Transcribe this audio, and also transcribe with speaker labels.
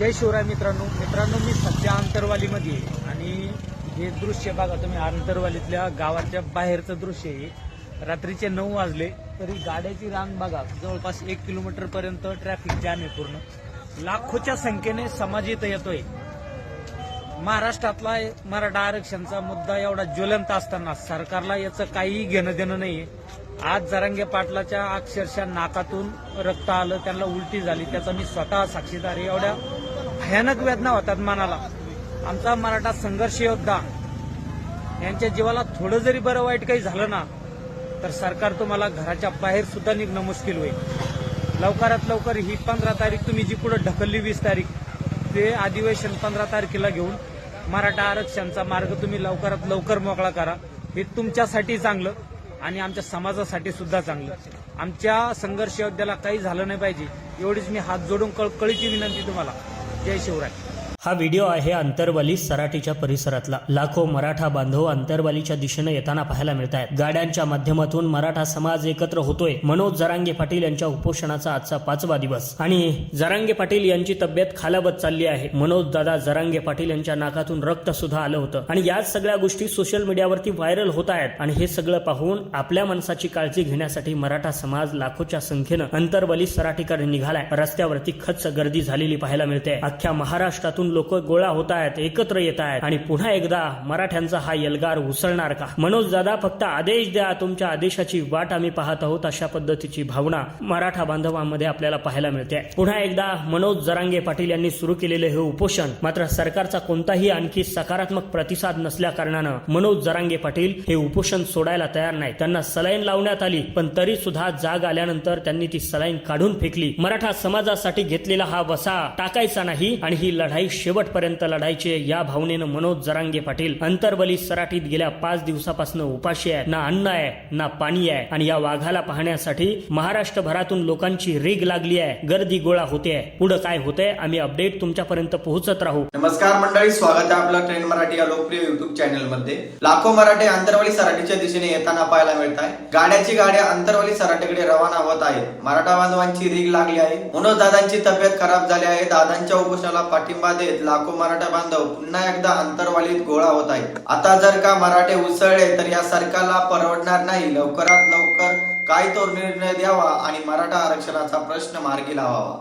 Speaker 1: जय शिवराय मित्रांनो. मित्रांनो मी सध्या आंतरवालीमध्ये आणि हे दृश्य बघा तुम्ही आंतरवालीतल्या गावाच्या बाहेरचं दृश्य आहे. रात्रीचे नऊ वाजले तरी गाड्याची रांग बघा. जवळपास एक किलोमीटर पर्यंत ट्रॅफिक जॅम आहे पूर्ण. लाखोच्या संख्येने समाज इथं येतोय. महाराष्ट्रातला मराठा आरक्षणचा मुद्दा एवढा ज्वलंत असताना सरकारला याचं काहीही घेणं देणं नाहीये. आज जरांगे पाटलाच्या अक्षरशः नाकातून रक्त आलं त्यांना उलटी झाली. त्याचा मी स्वतः साक्षीदार एवढ्या भयानक वेदना होतात मनाला. आमचा मराठा संघर्ष योद्धा यांच्या जीवाला थोडं जरी बरं वाईट काही झालं ना तर सरकार तुम्हाला घराच्या बाहेर सुद्धा निघणं मुश्किल होईल. लवकरात लवकर ही पंधरा तारीख तुम्ही जी पुढे ढकलली वीस तारीख ते अधिवेशन पंधरा तारखेला घेऊन मराठा आरक्षणचा मार्ग तुम्ही लवकरात लवकर मोकळा करा. हे तुमच्यासाठी चांगलं आणि आमच्या समाजासाठी सुद्धा चांगलं. आमच्या संघर्ष योद्ध्याला काही झालं नाही पाहिजे एवढीच मी हात जोडून कळकळीची विनंती तुम्हाला. जय शिवराय.
Speaker 2: हा व्हिडिओ आहे अंतरवाली सराटीच्या परिसरातला. लाखो मराठा बांधव अंतरवालीच्या दिशेने येताना पाहायला मिळत आहेत गाड्यांच्या माध्यमातून मराठा समाज एकत्र होतोय. मनोज जरांगे पाटील यांच्या उपोषणाचा आजचा पाचवा दिवस. आणि जरांगे पाटील यांची तब्येत खालावत चालली आहे. मनोज दादा जरांगे पाटील यांच्या नाकातून रक्त सुद्धा आलं होतं. आणि याच सगळ्या गोष्टी सोशल मीडियावरती व्हायरल होत आहेत आणि हे सगळं पाहून आपल्या माणसाची काळजी घेण्यासाठी मराठा समाज लाखोच्या संख्येनं अंतरवली सराटीकडे निघालाय. रस्त्यावरती खच्च गर्दी झालेली पाहायला मिळते अख्ख्या महाराष्ट्रातून लोक गोळा होत आहेत एकत्र येत आहेत आणि पुन्हा एकदा मराठ्यांचा हा एल्गार उसळणार का? मनोज दादा फक्त आदेश द्या. तुमच्या आदेशाची वाट आम्ही पाहत आहोत अशा पद्धतीची भावना मराठा बांधवांमध्ये आपल्याला पाहायला मिळते. पुन्हा एकदा मनोज जरांगे पाटील यांनी सुरू केलेले हे उपोषण मात्र सरकारचा कोणताही आणखी सकारात्मक प्रतिसाद नसल्या कारणानं मनोज जरांगे पाटील हे उपोषण सोडायला तयार नाही त्यांना सलाईन लावण्यात आली पण तरी सुद्धा जाग आल्यानंतर त्यांनी ती सलाईन काढून फेकली. मराठा समाजासाठी घेतलेला हा वसा टाकायचा नाही आणि ही लढाई शेवटपर्यंत लढायचे या भावनेनं मनोज जरांगे पाटील अंतरबली सराठीत गेल्या पाच दिवसापासून उपाशी आहे. ना अन्न आहे ना पाणी आहे. आणि या वाघाला पाहण्यासाठी महाराष्ट्रभरातून लोकांची रीग लागली आहे. गर्दी गोळा होते पुढे काय होतंय आम्ही अपडेट तुमच्यापर्यंत पोहोचत राहू.
Speaker 3: नमस्कार मंडळी स्वागत आहे आपलं ट्रेन मराठी या लोकप्रिय युट्यूब चॅनलमध्ये लाखो मराठे अंतरवाली सराठीच्या दिशेने येताना पाहायला मिळत आहे गाड्याची गाड्या अंतरवाली सराठीकडे रवाना होत आहेत. मराठा बांधवांची रीग लागली आहे. मनोज दादांची तब्येत खराब झाली आहे. दादांच्या उपोषणाला पाठिंबा देत लाखो मराठा बांधव पुन्हा एकदा अंतरवालीत गोळा होत आहेत. आता जर का मराठे उसळले तर या सरकारला परवडणार नाही. लवकरात लवकर काय तो निर्णय द्यावा आणि मराठा आरक्षणाचा प्रश्न मार्गी लावावा.